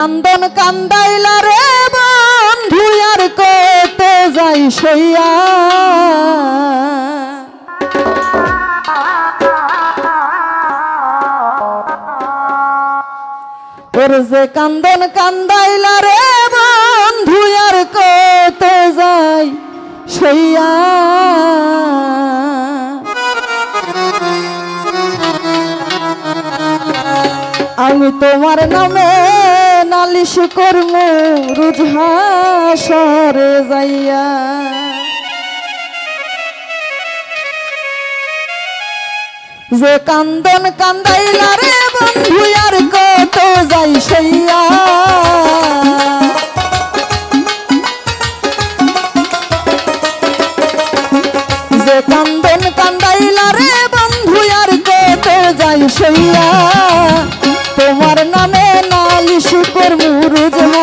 কান্দন কান্দাইলা রে বন্ধু, আর কত যাই সইয়া। ওর যে কান্দন কান্দাইলা রে বন্ধু, আর কত যাই সইয়া। আমি তোমার নামে নালিশ কর্ম রুঝাসরে যাইয়া। যে কান্দন কান্দাইলা রে বন্ধু, আর কত যাই সইয়া। যে কান্দন কান্দাইলা রে বন্ধু, আর কত যাই সইয়া। করমু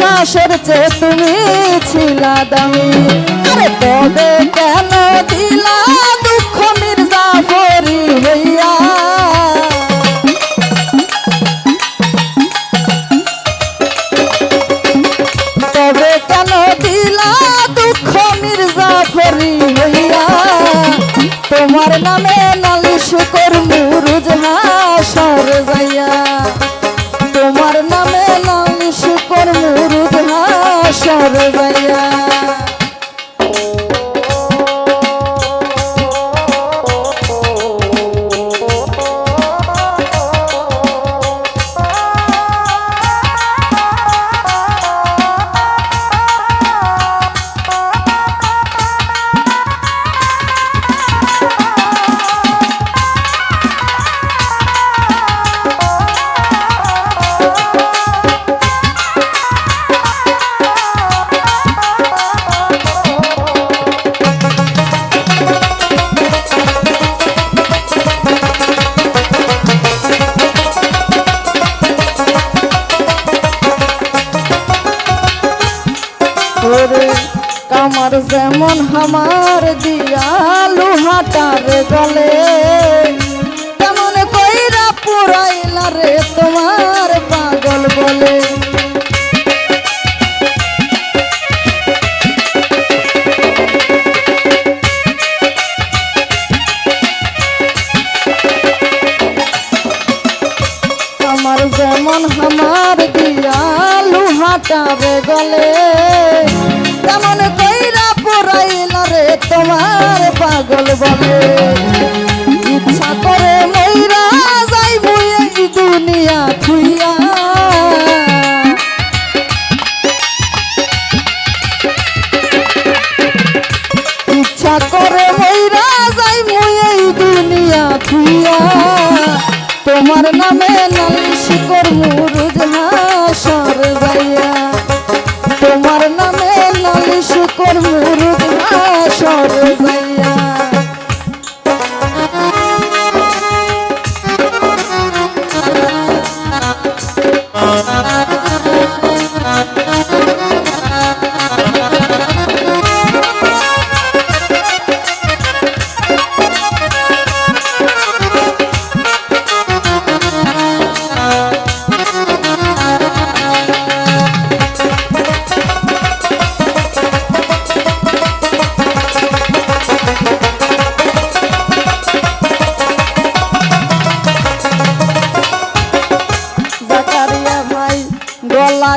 নিঃশ্বাসের চেয়ে তুমি ছিলা দামি। আরে তবে কেন দিলা? ওরে কামার যেমন হামার দিয়া লোহাটার গলে তেমন কইরা পুরাইলা রে তোমার পাগল বলে।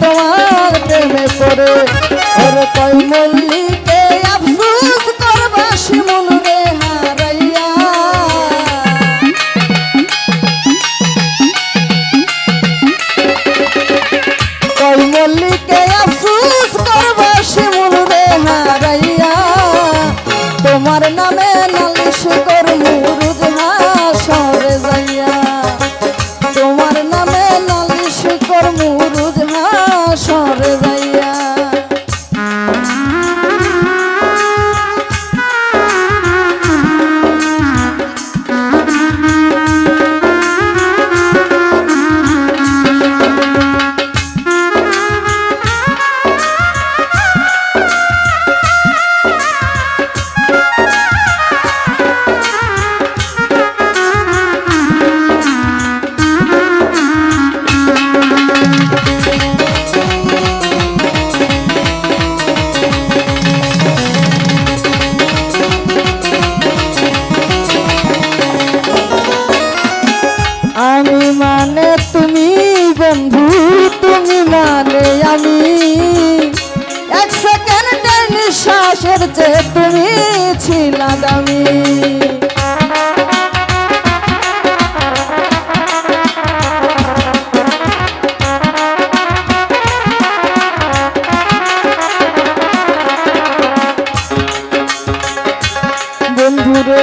তোমার প্রেমে পড়ে। ওরে কই মল্লিকে, আফসোস করবা শিমুল রে হারাইয়া। কই মল্লিকে, আফসোস করবা শিমুল রে হারাইয়া। তোমার নামে নালিশ কর ছিলা দামি বন্ধুরে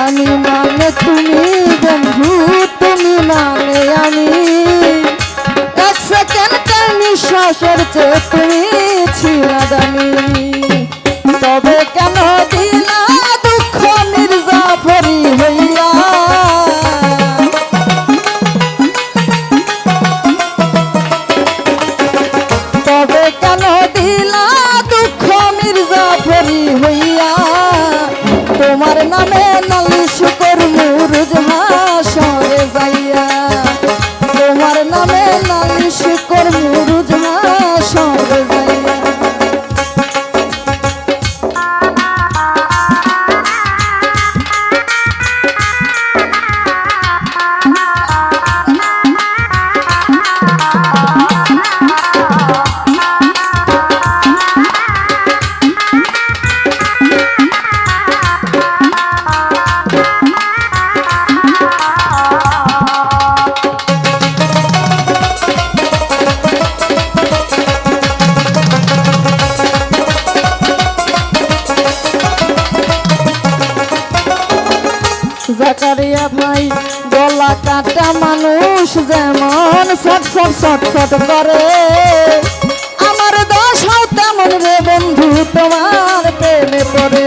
আমি মানে তুমি বন্ধু তুমি মানে আমি। এক সেকেন্ডের নিঃশ্বাসের চেয়ে ছট ছট ছট ছট করে। আমার দশ হাও তেমন রে বন্ধু, তোমার প্রেমে পড়ে।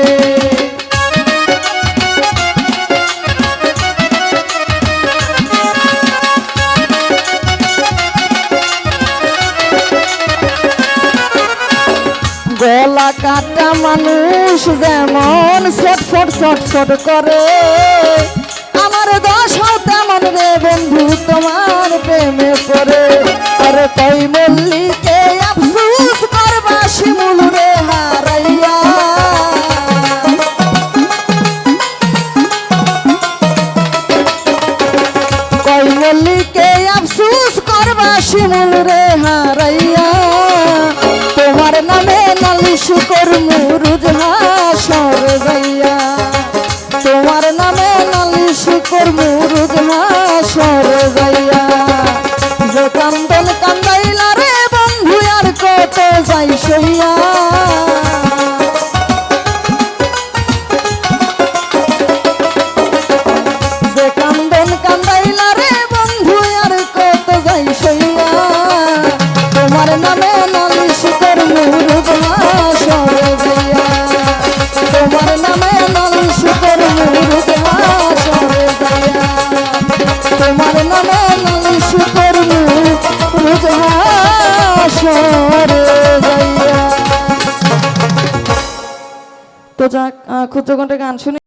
গলা কাটা মানুষ যেমন ছটফট ছটফট করে। আমার দশ তেমন রে বন্ধু, তোমার প্রেমে পড়ে। আরে কই মল্লিকে আফসুস করবা শিমুল রে হারাইয়া কই মল্লিকে আফসুস করবা শিমুল রে হারাইয়া তোমার নামে নালিশ কর মুরুজ হাসর যাইয়া। কান্দন কান্দাইলা রে বন্ধু আর কত যাই সইয়া? ক্ষুদ্র গান শুনে।